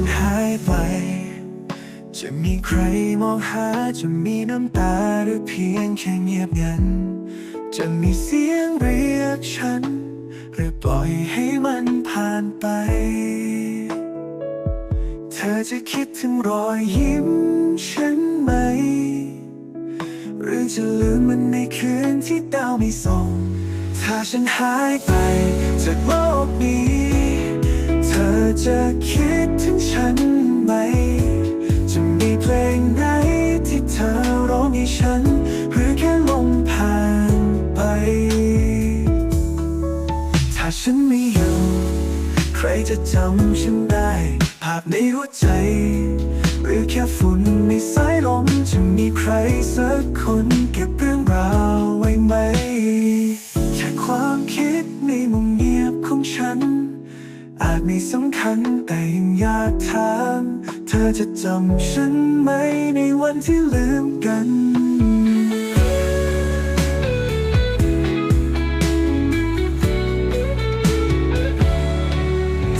ฉันหายไป จะมีใครมองหาจะมีน้ำตาหรือเพียงแค่เงียบงัน จะมีเสียงเรียกฉัน หรือปล่อยให้มันผ่านไป เธอจะคิดถึงรอยยิ้มฉันไหม หรือจะลืมมันในคืนที่ดาวไม่ส่อง ถ้าฉันหายไปจากโลกนี้ จะคิดถึงฉันไหม จะมีเพลงไหนที่เธอร้องให้ฉัน หรือแค่ลมผ่านไป ถ้าฉันไม่อยู่ ใครจะจำฉันได้ ภาพในหัวใจ หรือแค่ฝุ่นในสายลมจะมีใครสักาจไม่สำคัญแต่ยังอยากถามเธอจะจำฉันไหมในวันที่ลืมกัน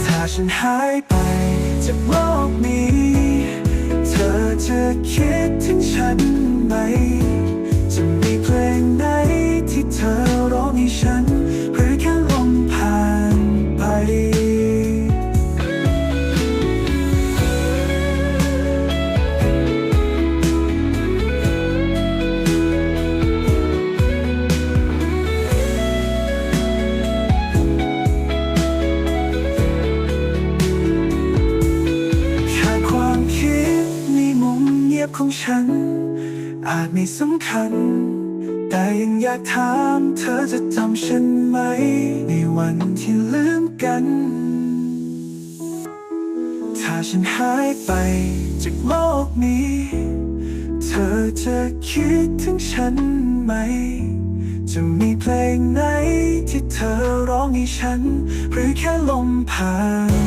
ถ้าฉันหายไปจากโลกนี้ เธอจะคิดถึงฉัน ยบของฉัน อาจไม่สำคัญ แต่ยังอยากถามเธอจะจำฉันไหม ในวันที่ลืมกัน ถ้าฉันหายไปจากโลกนี้ เธอจะคิดถึงฉันไหม จะมีเพลงไหนที่เธอร้องให้ฉัน หรือแค่ลมผ่าน